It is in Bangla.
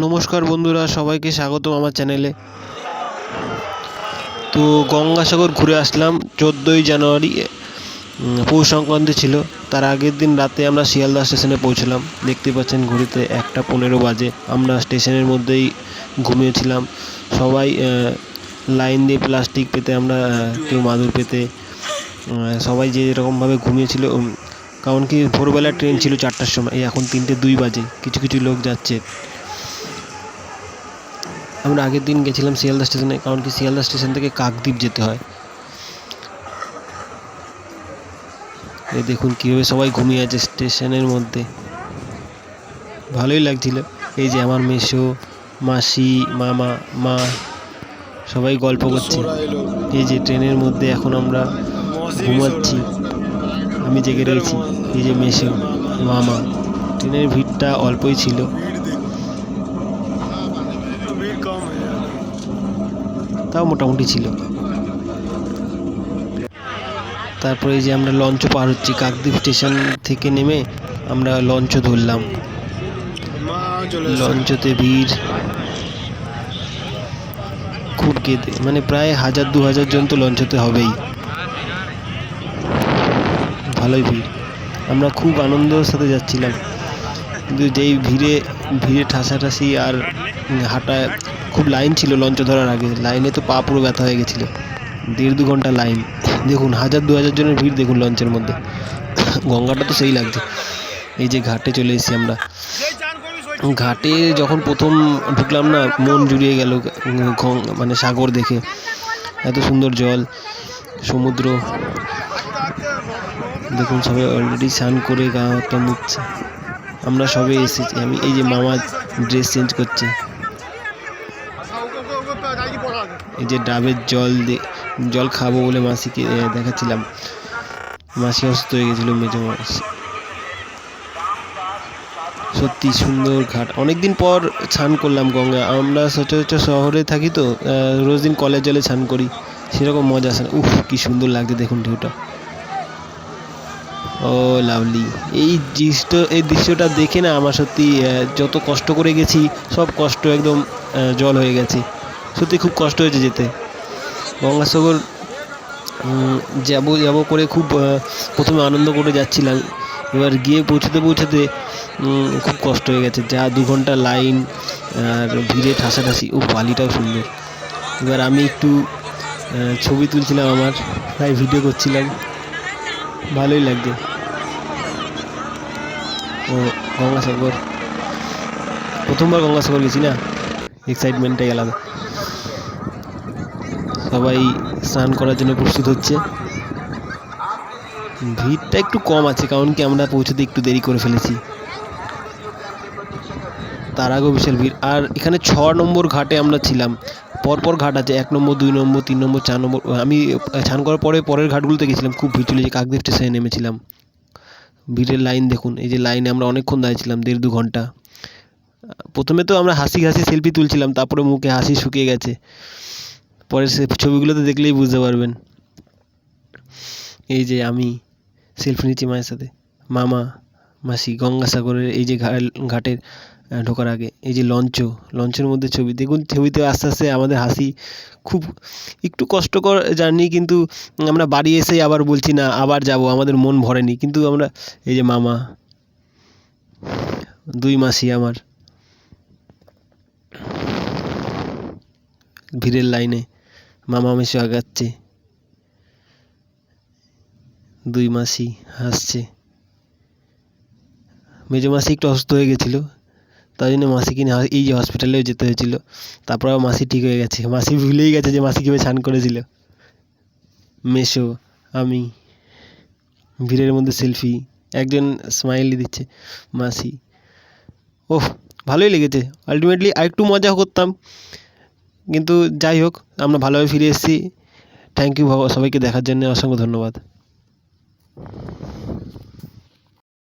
নমস্কার বন্ধুরা, সবাইকে স্বাগতম আমার চ্যানেলে। তো গঙ্গাসাগর ঘুরে আসলাম, চোদ্দোই জানুয়ারি পৌষ সংক্রান্তি ছিল। তার আগের দিন রাতে আমরা শিয়ালদা স্টেশনে পৌঁছলাম। দেখতে পাচ্ছেন ঘড়িতে একটা পনেরো বাজে। আমরা স্টেশনের মধ্যেই ঘুমিয়েছিলাম। সবাই লাইন দিয়ে প্লাস্টিক পেতে আমরা কেউ মাদুর পেতে সবাই যে এরকমভাবে ঘুমিয়েছিল কারণ কি ভোরবেলা ট্রেন ছিল চারটার সময়। এখন তিনটে দুই বাজে। কিছু কিছু লোক যাচ্ছে। আমরা আগের দিন গেছিলাম শিয়ালদা স্টেশনে, কারণ কি শিয়ালদা স্টেশন থেকে কাকদ্বীপ যেতে হয়। এই দেখুন কীভাবে সবাই ঘুমিয়ে আছে স্টেশনের মধ্যে। ভালোই লাগছিল। এই যে আমার মেসো, মাসি, মামা, মা, সবাই গল্প করছে। এই যে ট্রেনের মধ্যে এখন আমরা ঘুমাচ্ছি। আমি জেগে রয়েছি। এই যে মেসো, মামা। ট্রেনের ভিড়টা অল্পই ছিল। কম তাও মোটামুটি ছিল। তারপরে যে আমরা লঞ্চ পার হচ্ছি, কাকদ্বীপ স্টেশন থেকে নেমে আমরা লঞ্চ ধরলাম। লঞ্চতে ভিড়। খুব কেঁদে মানে প্রায় হাজার দু হাজার জন তো লঞ্চতে হবেই। ভালোই ভিড়। আমরা খুব আনন্দের সাথে যাচ্ছিলাম। কিন্তু যেই ভিড়ে ভিড়ে ঠাসাঠাসি আর হাঁটায় খুব লাইন ছিল লঞ্চ ধরার আগে। লাইনে তো পা পুরো ব্যথা হয়ে গেছিল। দেড় দু ঘণ্টা লাইন দেখুন, হাজার দু হাজার জনের ভিড় দেখুন লঞ্চের মধ্যে। গঙ্গাটা তো সেই লাগছে। এই যে ঘাটে চলে এসেছি আমরা। ঘাটে যখন প্রথম ঢুকলাম না, মন জুড়িয়ে গেল মানে সাগর দেখে। এত সুন্দর জল, সমুদ্র। দেখুন, সবাই অলরেডি স্নান করে গা হাত মুছছে। আমরা সবে এসেছি। আমি এই যে মামা ড্রেস চেঞ্জ করছে। এই যে ডাবের জল জল খাব বলে মাসিকে দেখাচ্ছিলাম। মাসি অসুস্থ হয়ে গেছিল, মেজো মাসি। সত্যি সুন্দর ঘাট। অনেকদিন পর স্নান করলাম গঙ্গা। আমরা সচরাচর শহরে থাকি তো রোজ দিন কলের জলে স্নান করি। সেরকম মজা আসে উফ, কি সুন্দর লাগছে দেখুন ঢেউটা। Oh, lovely. এই দৃশ্য, এই দৃশ্যটা দেখে না আমার সত্যি যত কষ্ট করে গেছি, সব কষ্ট একদম জল হয়ে গেছে। সত্যি খুব কষ্ট হয়েছে যেতে। গঙ্গাসাগর যাব যাব করে খুব প্রথমে আনন্দ করে যাচ্ছিলাম। এবার গিয়ে পৌঁছতে পৌঁছতে খুব কষ্ট হয়ে গেছে। যা দু ঘণ্টা লাইন, আর ভিড়ে ঠাসাঠাসি। ও বালিটাও সুন্দর। এবার আমি একটু ছবি তুলছিলাম আমার, তাই ভিডিও করছিলাম। ভালোই লাগছে। ও গঙ্গাসাগর। প্রথমবার গঙ্গাসাগর গেছি না? এক্সাইটমেন্টটাই আলাদা। সবাই স্নান করার জন্য প্রস্তুত হচ্ছে। ভিড়টা একটু কম আছে, কারণ কি আমরা পৌঁছতে একটু দেরি করে ফেলেছি। তার আগেও বিশাল ভিড়। আর এখানে ছ নম্বর ঘাটে আমরা ছিলাম। পরপর ঘাট আছে, এক নম্বর, দুই নম্বর, তিন নম্বর, চার নম্বর। আমি স্নান করার পরে পরের ঘাটগুলোতে গেছিলাম, খুব ভিড় ছিল, যে কাকদ্বীপ স্টেশনে নেমেছিলাম। ভিড়ের লাইন দেখুন, এই যে লাইনে আমরা অনেকক্ষণ দাঁড়িয়েছিলাম, দেড় দু ঘণ্টা। প্রথমে তো আমরা হাসি হাসি সেলফি তুলছিলাম, তারপরে মুখে হাসি শুকিয়ে গেছে। পরে সে ছবিগুলোতে দেখলেই বুঝতে পারবেন। এই যে আমি সেলফি নিচ্ছি মায়ের সাথে। মামা, মাসি, গঙ্গাসাগরের এই যে ঘাটের ঢোকার আগে। এই যে লঞ্চ লঞ্চের মধ্যে ছবি। দেখুন, ছবিতে আস্তে আস্তে আমাদের হাসি খুব একটু কষ্টকর জার্নি, কিন্তু আমরা বাড়ি এসেই আবার বলছি, না, আবার যাব, আমাদের মন ভরেনি। কিন্তু আমরা, এই যে মামা, দুই মাসি আমার, ভিড়ের লাইনে মামা মেসো আগাচ্ছে। দুই মাসি হাসছে। মেজো মাসি একটু অসুস্থ হয়ে গেছিল। তাই জন্য মাসিকে নিয়ে এই যে হসপিটালেও যেতে হয়েছিল। তারপর আবার মাসি ঠিক হয়ে গেছে। মাসি ভুলেই গেছে যে মাসি কীভাবে স্নান করেছিল। মেসো, আমি, ভিড়ের মধ্যে সেলফি একজন স্মাইলি দিচ্ছে মাসি। ওহ ভালোই লেগেছে। আলটিমেটলি আরেকটু মজা করতাম। কিন্তু যাই হোক, আমরা ভালোভাবে ফিরে এসেছি। থ্যাংক ইউ সবাইকে দেখার জন্য অসংখ্য ধন্যবাদ।